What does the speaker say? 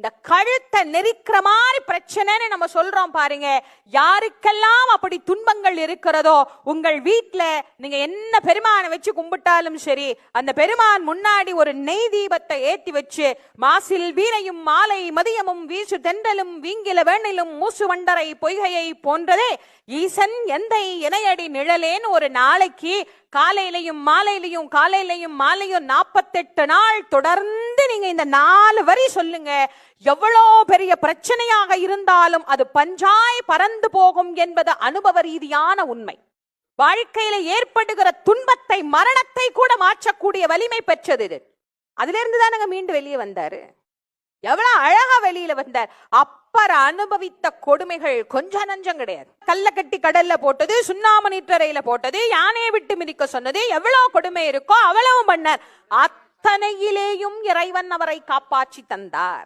இந்த கழுத்தை நெரிக்கிற மாதிரி பிரச்சனைன்னு நம்ம சொல்றோம் பாருங்க. யாருக்கெல்லாம் அப்படி துன்பங்கள் இருக்கிறதோ உங்கள் வீட்ல நீங்க என்ன பெருமானை வச்சு கும்பிட்டாலும் சரி அந்த பெருமான் முன்னாடி ஒரு நெய் தீபத்தை ஏத்தி வச்சு மாசில் வீணையும் மாலை மதியமும் வீசு தென்றலும் வீங்கில வேணிலும் மூசு வண்டரை பொய்கையை போன்றதே ஈசன் எந்தை இணையடி நிழலேன்னு ஒரு நாளைக்கு காலையிலையும் மாலையிலையும் காலையிலையும் மாலையும் நாற்பத்தெட்டு நாள் தொடர்ந்து நீங்க இந்த நாலு வரி சொல்லுங்க. எவ்வளோ பெரிய பிரச்சனையாக இருந்தாலும் அது பஞ்சாய் பறந்து போகும் என்பது அனுபவ ரீதியான உண்மை. வாழ்க்கையில ஏற்படுகிற துன்பத்தை மரணத்தை கூட மாற்றக்கூடிய வலிமை பெற்றது இது. அதிலிருந்து தானங்க மீண்டு வெளியே வந்தாரு. எவ்வளவு அழகா வெளியில வந்தார். அப்பர் அனுபவித்த கொடுமைகள் கொஞ்சம் நஞ்சம் கிடையாது. கல்ல கட்டி கடல்ல போட்டது சுண்ணாம நீற்றறையில போட்டது யானையை விட்டு மிதிக்க சொன்னது எவ்வளவு கொடுமை இருக்கோ அவ்வளவு பண்ணார். அத்தனையிலேயும் இறைவன் அவரை காப்பாற்றி தந்தார்.